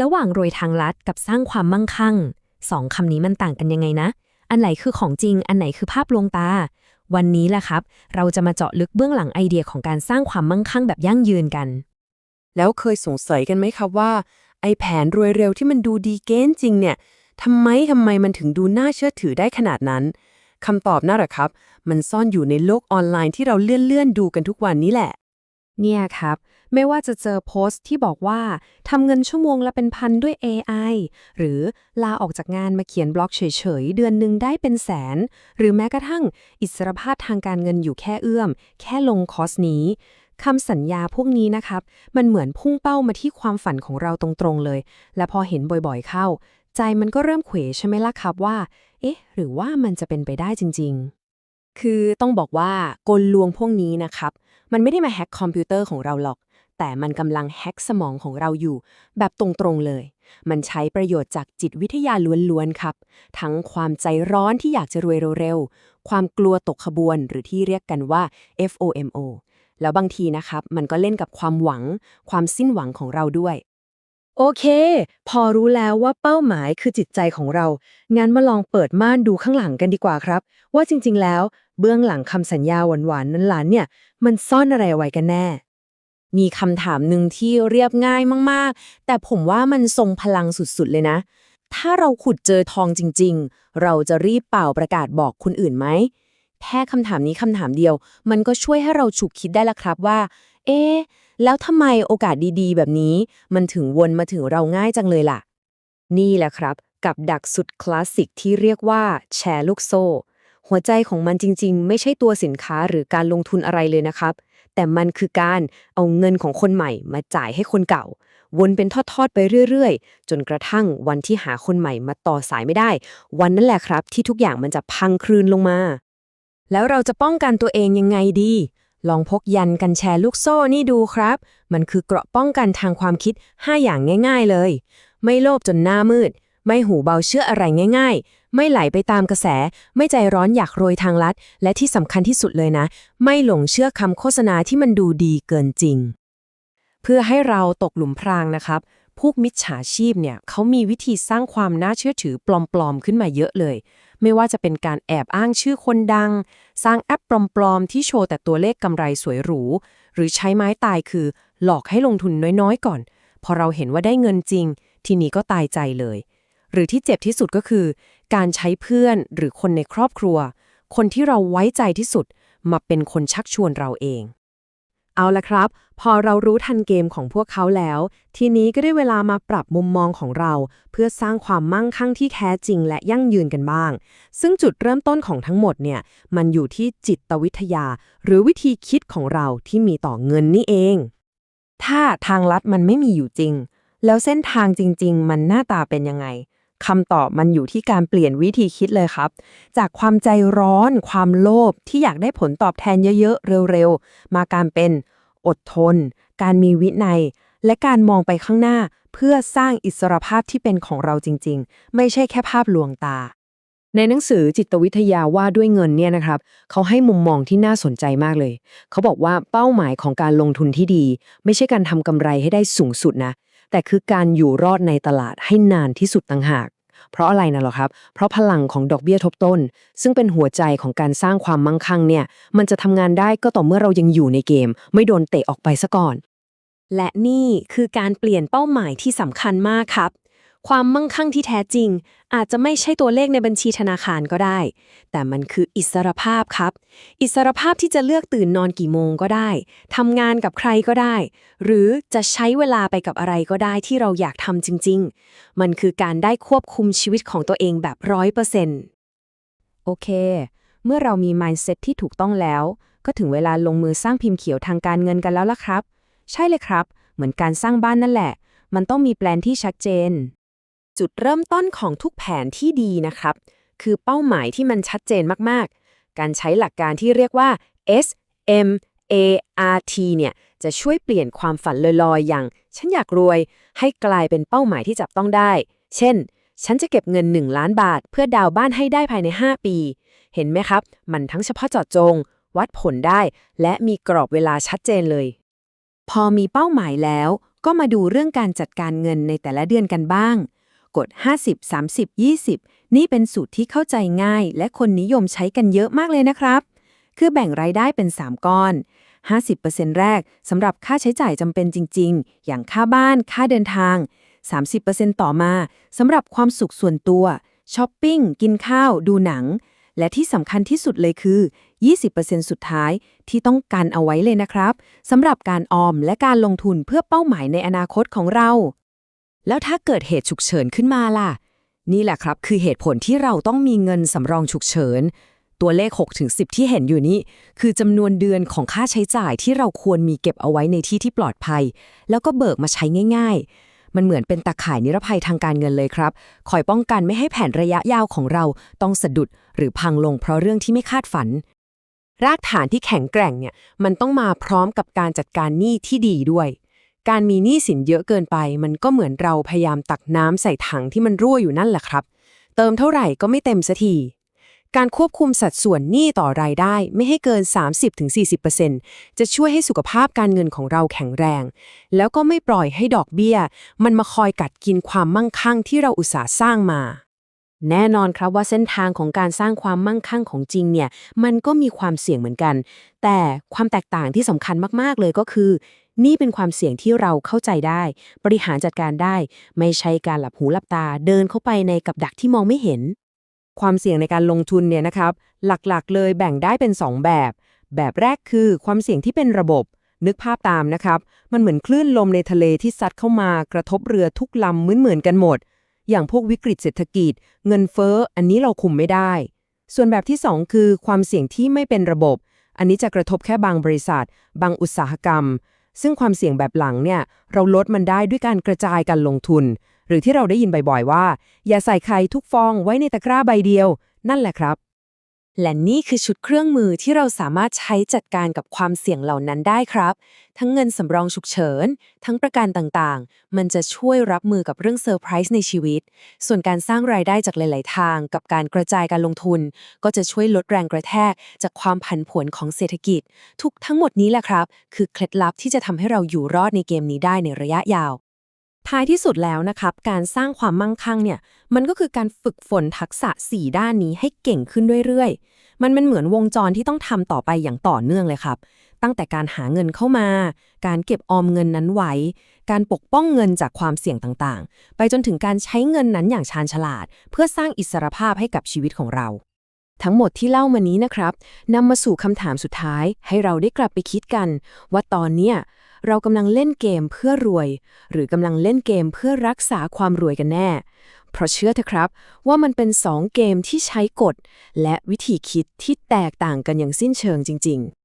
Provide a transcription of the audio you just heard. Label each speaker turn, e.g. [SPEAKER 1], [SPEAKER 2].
[SPEAKER 1] ระหว่างรวยทางลัดกับสร้างความมั่งคั่งสองคำนี้มันต่างกันยังไงนะ อันไหนคือของจริง อันไหนคือภาพลวงตา วันนี้แหละครับ เราจะมาเจาะลึกเบื้องหลังไอเดียของการสร้างความมั่งคั่งแบบยั่งยืนกัน
[SPEAKER 2] แล้วเคยสงสัยกันไหมครับว่า ไอแผนรวยเร็วที่มันดูดีเก้นจริงเนี่ยทำไมทำไมมันถึงดูน่าเชื่อถือได้ขนาดนั้นคำตอบน่าหรอครับ มันซ่อนอยู่ในโลกออนไลน์ที่เราเลื่อนๆดูกันทุกวันนี้แหละ
[SPEAKER 1] เนี่ยครับ ไม่ว่าจะเจอโพสต์ที่บอกว่าทำเงินชั่วโมงละเป็นพันด้วย AI หรือลาออกจากงานมาเขียนบล็อกเฉยๆ เดือนหนึ่งได้เป็นแสน หรือแม้กระทั่งอิสรภาพทางการเงินอยู่แค่เอื้อม แค่ลงคอสนี้คำสัญญาพวกนี้นะครับ มันเหมือนพุ่งเป้ามาที่ความฝันของเราตรงๆเลย และพอเห็นบ่อยๆเข้า ใจมันก็เริ่มเขวใช่ไหมล่ะครับว่า เอ๊ะ หรือว่ามันจะเป็นไปได้จริง ๆ
[SPEAKER 2] คือต้องบอกว่ากลลวงพวกนี้นะครับ มันไม่ได้มาแฮ็กคอมพิวเตอร์ของเราหรอก แต่มันกำลังแฮ็กสมองของเราอยู่ แบบตรงๆเลย มันใช้ประโยชน์จากจิตวิทยาล้วนๆครับ ทั้งความใจร้อนที่อยากจะรวยเร็วๆ ความกลัวตกขบวนหรือที่เรียกกันว่า FOMO แล้วบางทีนะครับ มันก็เล่นกับความหวัง ความสิ้นหวังของเราด้วย
[SPEAKER 1] โอเค พอรู้แล้วว่าเป้าหมายคือจิตใจของเรา งั้นมาลองเปิดม่านดูข้างหลังกันดีกว่าครับ ว่าจริง ๆ แล้ว เบื้องหลังคำสัญญาหวานๆนั้นหลานเนี่ย มันซ่อนอะไรไว้กันแน่
[SPEAKER 2] มีคำถามหนึ่งที่เรียบง่ายมากๆ แต่ผมว่ามันทรงพลังสุดๆ เลยนะ ถ้าเราขุดเจอทองจริง ๆ เราจะรีบเป่าประกาศบอกคนอื่นไหม แค่คำถามนี้คำถามเดียว มันก็ช่วยให้เราฉุกคิดได้ละครับว่า เอ๊ แล้วทำไมโอกาสดีๆ แบบนี้ มันถึงวนมาถึงเราง่ายจังเลยล่ะ นี่แหละครับ กับดักสุดคลาสสิกที่เรียกว่าแชร์ลูกโซ่ หัวใจของมันจริง ๆ ไม่ใช่ตัวสินค้าหรือการลงทุนอะไรเลยนะครับ แต่มันคือการเอาเงินของคนใหม่มาจ่ายให้คนเก่า วนเป็นทอดๆ ไปเรื่อยๆ จนกระทั่งวันที่หาคนใหม่มาต่อสายไม่ได้ วันนั้นแหละครับ ที่ทุกอย่างมันจะพังคลืนลงมา แล้วเราจะป้องกันตัวเองยังไงดี ลองพกยันกันแชร์ลูกโซ่นี่ดูครับ มันคือเกราะป้องกันทางความคิด 5 อย่างง่าย ๆเลย ไม่โลภจนหน้ามืด ไม่หูเบาเชื่ออะไรง่าย ๆ ไม่ไหลไปตามกระแส ไม่ใจร้อนอยากโรยทางลัด และที่สำคัญที่สุดเลยนะ ไม่หลงเชื่อคำโฆษณาที่มันดูดีเกินจริง เพื่อให้เราตกหลุมพรางนะครับ พวกมิจฉาชีพเนี่ยเขามีวิธีสร้างความน่าเชื่อถือปลอมๆขึ้นมาเยอะเลย ไม่ว่าจะเป็นการแอบอ้างชื่อคนดัง สร้างแอปปลอมๆ ที่โชว์แต่ตัวเลขกำไรสวยหรู หรือใช้ไม้ตายคือ หลอกให้ลงทุนน้อยๆ ก่อน พอเราเห็นว่าได้เงินจริง ทีนี้ก็ตายใจเลย หรือที่เจ็บที่สุดก็คือ การใช้เพื่อนหรือคนในครอบครัว คนที่เราไว้ใจที่สุดมาเป็นคนชักชวนเราเอง เอาละครับ พอเรารู้ทันเกมของพวกเขาแล้ว ทีนี้ก็ได้เวลามาปรับมุมมองของเรา เพื่อสร้างความมั่งคั่งที่แท้จริงและยั่งยืนกันบ้าง ซึ่งจุดเริ่มต้นของทั้งหมดเนี่ยมันอยู่ที่จิตวิทยา หรือวิธีคิดของเราที่มีต่อเงินนี่เอง ถ้าทางลัดมันไม่มีอยู่จริง แล้วเส้นทางจริง ๆ มันหน้าตาเป็นยังไง คำตอบมันอยู่ที่การเปลี่ยนวิธีคิดเลยครับ จากความใจร้อน ความโลภที่อยากได้ผลตอบแทนเยอะ ๆ เร็ว ๆ มาการเป็นอดทน การมีวินัย และการมองไปข้างหน้า เพื่อสร้างอิสรภาพที่เป็นของเราจริง ๆ ไม่ใช่แค่ภาพลวงตา ในหนังสือจิตวิทยาว่าด้วยเงินเนี่ยนะครับ เขาให้มุมมองที่น่าสนใจมากเลย เขาบอกว่าเป้าหมายของการลงทุนที่ดี ไม่ใช่การทำกำไรให้ได้สูงสุดนะ แต่คือการอยู่รอดในตลาดให้นานที่สุดต่างหาก เพราะอะไรนะหรอครับ เพราะพลังของดอกเบี้ยทบต้น ซึ่งเป็นหัวใจของการสร้างความมั่งคั่งเนี่ย มันจะทำงานได้ก็ต่อเมื่อเรายังอยู่ในเกม ไม่โดนเตะออกไปซะก่อน และนี่คือการเปลี่ยนเป้าหมายที่สำคัญมากครับ ความมั่งคั่งที่แท้จริง อาจจะไม่ใช่ตัวเลขในบัญชีธนาคารก็ได้ แต่มันคืออิสรภาพครับ อิสรภาพที่จะเลือกตื่นนอนกี่โมงก็ได้ทำงานกับใครก็ได้ หรือจะใช้เวลาไปกับอะไรก็ได้ที่เราอยากทำจริง ๆ มันคือการได้ควบคุมชีวิตของตัวเองแบบร้อยเปอร์เซ็นต์โอเค เมื่อเรามี mindset ที่ถูกต้องแล้ว ก็ถึงเวลาลงมือสร้างพิมพ์เขียวทางการเงินกันแล้วล่ะครับ ใช่เลยครับ เหมือนการสร้างบ้านนั่นแหละ มันต้องมีแปลนที่ชัดเจน จุดเริ่มต้นของทุกแผนที่ดีนะครับ คือเป้าหมายที่มันชัดเจนมากๆ การใช้หลักการที่เรียกว่า S M A R T เนี่ยจะช่วยเปลี่ยนความฝันลอยๆ อย่าง ฉันอยากรวย ให้กลายเป็นเป้าหมายที่จับต้องได้ เช่น ฉันจะเก็บเงิน 1 ล้านบาท เพื่อดาวบ้านให้ได้ภายใน 5 ปี เห็นไหมครับ มันทั้งเฉพาะเจาะจง วัดผลได้ และมีกรอบเวลาชัดเจนเลย พอมีเป้าหมายแล้ว
[SPEAKER 1] ก็มาดูเรื่องการจัดการเงินในแต่ละเดือนกันบ้าง กฎ 50 30 20 นี่เป็นสูตรที่เข้าใจง่าย และคนนิยมใช้กันเยอะมากเลยนะครับ คือแบ่งรายได้เป็น 3 ก้อน 50%แรกสำหรับค่าใช้จ่ายจำเป็นจริง ๆ อย่างค่าบ้าน ค่าเดินทาง 30%ต่อมาสำหรับความสุขส่วนตัวช้อปปิ้ง กินข้าว ดูหนัง และที่สำคัญที่สุดเลยคือ 20%สุดท้ายที่ต้องการเอาไว้เลยนะครับสำหรับการออมและการลงทุนเพื่อเป้าหมายในอนาคตของเรา
[SPEAKER 2] แล้วถ้าเกิดเหตุฉุกเฉินขึ้นมาล่ะ นี่แหละครับคือเหตุผลที่เราต้องมีเงินสำรองฉุกเฉิน ตัวเลข 6-10 ที่เห็นอยู่นี้ คือจำนวนเดือนของค่าใช้จ่ายที่เราควรมีเก็บเอาไว้ในที่ที่ปลอดภัย แล้วก็เบิกมาใช้ง่าย ๆ มันเหมือนเป็นตาข่ายนิรภัยทางการเงินเลยครับ คอยป้องกันไม่ให้แผนระยะยาวของเราต้องสะดุด หรือพังลงเพราะเรื่องที่ไม่คาดฝันรากฐานที่แข็งแกร่งเนี่ยมันต้องมาพร้อมกับการจัดการหนี้ที่ดีด้วย การมีหนี้สินเยอะเกินไป มันก็เหมือนเราพยายามตักน้ำใส่ถังที่มันรั่วอยู่นั่นแหละครับ เติมเท่าไหร่ก็ไม่เต็มสักทีการควบคุมสัดส่วนหนี้ต่อรายได้ไม่ให้เกิน 30-40%จะช่วยให้สุขภาพการเงินของเราแข็งแรง แล้วก็ไม่ปล่อยให้ดอกเบี้ย มันมาคอยกัดกินความมั่งคั่งที่เราอุตสาห์สร้างมา แน่นอนครับว่าเส้นทางของการสร้างความมั่งคั่งของจริงเนี่ย มันก็มีความเสี่ยงเหมือนกัน แต่ความแตกต่างที่สำคัญมากๆเลยก็คือ นี่เป็นความเสี่ยงที่เราเข้าใจได้ บริหารจัดการได้ ไม่ใช่การหลับหูหลับตา เดินเข้าไปในกับดักที่มองไม่เห็น ความเสี่ยงในการลงทุนเนี่ยนะครับ หลักๆ เลยแบ่งได้เป็น 2 แบบ แบบแรกคือความเสี่ยงที่เป็นระบบ นึกภาพตามนะครับ มันเหมือนคลื่นลมในทะเลที่ซัดเข้ามากระทบเรือทุกลำเหมือนๆกันหมด อย่างพวกวิกฤตเศรษฐกิจ เงินเฟ้อ อันนี้เราคุมไม่ได้ ส่วนแบบที่ 2 คือความเสี่ยงที่ไม่เป็นระบบ อันนี้จะกระทบแค่บางบริษัท บางอุตสาหกรรม ซึ่งความเสี่ยงแบบหลังเนี่ยเราลดมันได้ด้วยการกระจายการลงทุน หรือที่เราได้ยินบ่อยๆว่า อย่าใส่ไข่ทุกฟองไว้ในตะกร้าใบเดียว นั่นแหละครับ และนี่คือชุดเครื่องมือที่เราสามารถใช้จัดการกับความเสี่ยงเหล่านั้นได้ครับ ทั้งเงินสำรองฉุกเฉิน ทั้งประกันต่างๆ มันจะช่วยรับมือกับเรื่องเซอร์ไพรส์ในชีวิต ส่วนการสร้างรายได้จากหลาย ๆ ทาง กับการกระจายการลงทุน ก็จะช่วยลดแรงกระแทก จากความผันผวนของเศรษฐกิจ ทุกทั้งหมดนี้แหละครับ คือเคล็ดลับที่จะทำให้เราอยู่รอดในเกมนี้ได้ในระยะยาว ท้ายที่สุดแล้วนะครับ การสร้างความมั่งคั่งเนี่ย มันก็คือการฝึกฝนทักษะ 4 ด้านนี้ให้เก่งขึ้นเรื่อยๆ มันเป็นเหมือนวงจรที่ต้องทำต่อไปอย่างต่อเนื่องเลยครับ ตั้งแต่การหาเงินเข้ามา การเก็บออมเงินนั้นไว้ การปกป้องเงินจากความเสี่ยงต่างๆ ไปจนถึงการใช้เงินนั้นอย่างชาญฉลาด เพื่อสร้างอิสรภาพให้กับชีวิตของเรา ทั้งหมดที่เล่ามานี้นะครับนำมาสู่คำถามสุดท้าย ให้เราได้กลับไปคิดกัน ว่าตอนเนี้ย เรากำลังเล่นเกมเพื่อรวย หรือกำลังเล่นเกมเพื่อรักษาความรวยกันแน่ เพราะเชื่อเถอะครับ ว่ามันเป็นสองเกมที่ใช้กฎ และวิธีคิดที่แตกต่างกันอย่างสิ้นเชิงจริง ๆ